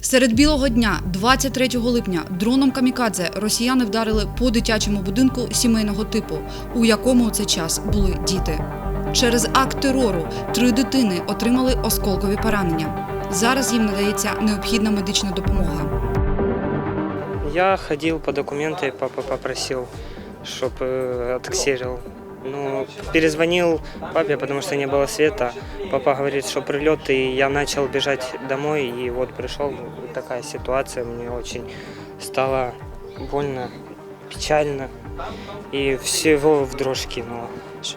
Серед білого дня, 23 липня, дроном камікадзе росіяни вдарили по дитячому будинку сімейного типу, у якому у цей час були діти. Через акт терору три дитини отримали осколкові поранення. Зараз їм надається необхідна медична допомога. Я ходил по документы, папа попросил, чтобы отксерил. Ну, перезвонил папе, потому что не было света. Папа говорит, что прилет, и я начал бежать домой, и вот пришел такая ситуация, мне очень стало больно, печально, и всего в дрожь кинуло.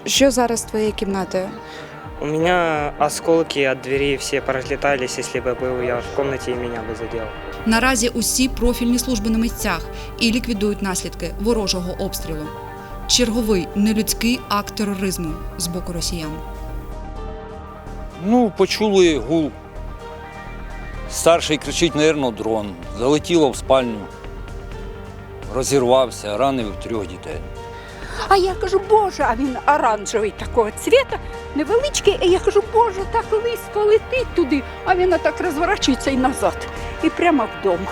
Що зараз з твоєю кімнатою? У меня осколки от двери все поразлетались, если бы был я в комнате, и меня бы задел. Наразі усі профільні служби на місцях і ліквідують наслідки ворожого обстрілу. Черговий нелюдський акт тероризму з боку росіян. Ну, почули гул. Старший кричить, напевно, дрон. Залетіло в спальню, розірвався, ранив трьох дітей. А я кажу, Боже, а він оранжевий такого цвіта, невеличкий, і я кажу, Боже, так лисько летить туди, а він так розворачується і назад. І прямо вдома.